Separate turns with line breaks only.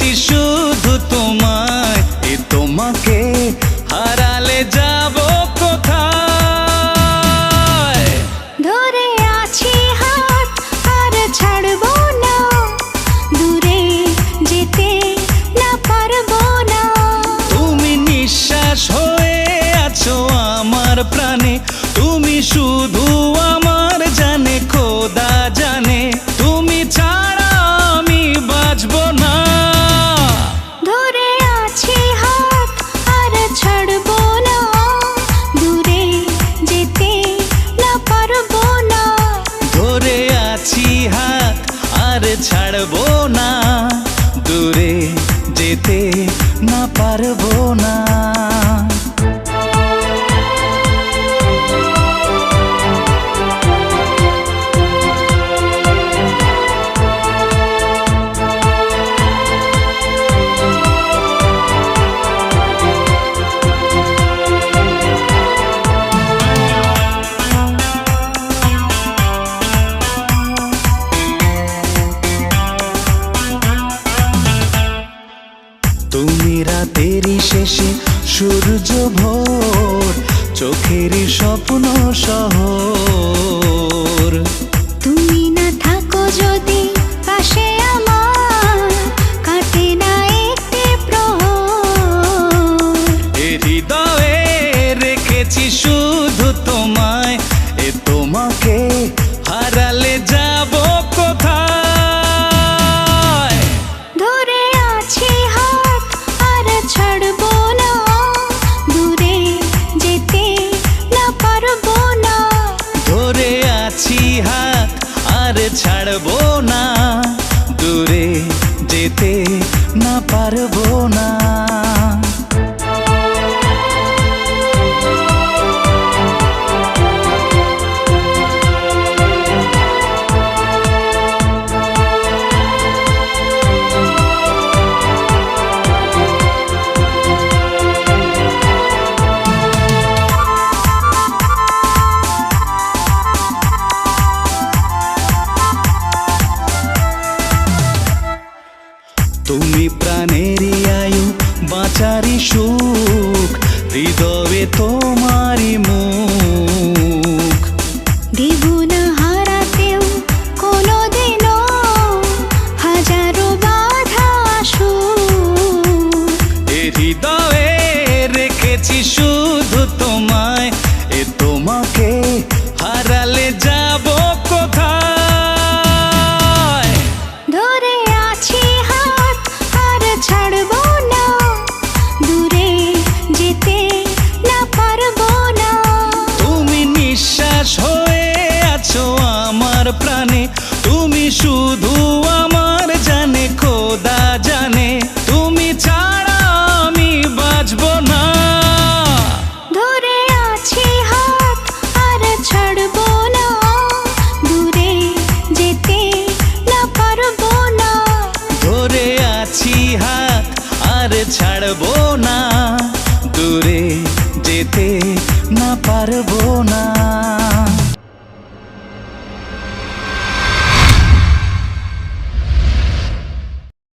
রেখেছি শুধু তোমায়।
এ তোমাকে হারালে যাব কোথায়?
ধরে আছি হাত আর ছাড়বো না। দূরে যেতে না পারব না।
তুমি নিঃশ্বাস হয়ে আছো আমার প্রাণে। তুমি শুধু না
পারব না।
ভোর চোখেরই স্বপ্ন শহর।
হাত আর ছাড়বো না। দূরে যেতে না পারব না।
তুমি প্রাণেরই আয়ু বাঁচারি সুখ হৃদয়ে তোমারি মুখ। তুমি শুধু আমার জানে খোদা জানে। তুমি ছাড়া আমি বাঁচবো না।
ধরে আছি হাত আর ছাড়বো না। দূরে যেতে না পারব না।
ধরে আছি হাত আর ছাড়বো না। দূরে যেতে না পারব না।